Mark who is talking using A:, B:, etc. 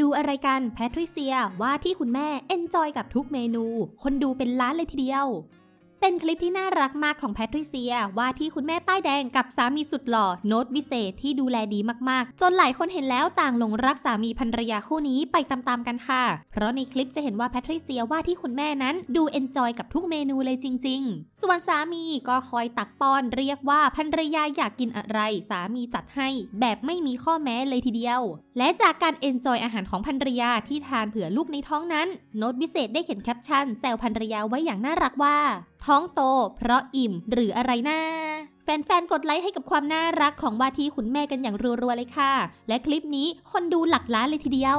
A: ดูอะไรกันแพทริเซียว่าที่คุณแม่เอนจอยกับทุกเมนู คนดูเป็นล้านเลยทีเดียว เป็นคลิปที่น่ารักมากของแพทริเซีย ว่าที่คุณแม่ป้ายแดงกับสามีสุดหล่อโน้ตวิเศษที่ดูแลดีมากๆ จนหลายคนเห็นแล้วต่างหลงรักสามีภรรยาคู่นี้ไปตามๆกันค่ะ เพราะในคลิปจะเห็นว่าแพทริเซียว่าที่คุณแม่นั้นดูเอนจอยกับทุกเมนูเลยจริง ๆ ส่วนสามีก็คอยตักป้อนเรียกว่าภรรยาอยากกินอะไร สามีจัดให้ แบบไม่มีข้อแม้เลยทีเดียว และจากการเอนจอยอาหารของภรรยาที่ทานเผื่อลูกในท้องนั้นโน้ตวิเศษได้เขียนแคปชั่นแซวภรรยาไว้อย่างน่ารักว่า ท้องโต เพราะอิ่มหรืออะไรนะแฟนๆ กดไลค์ให้กับความน่ารักของวาทีขุนแม่กันอย่างรัวๆ เลยค่ะ และคลิปนี้คนดูหลักล้านเลยทีเดียว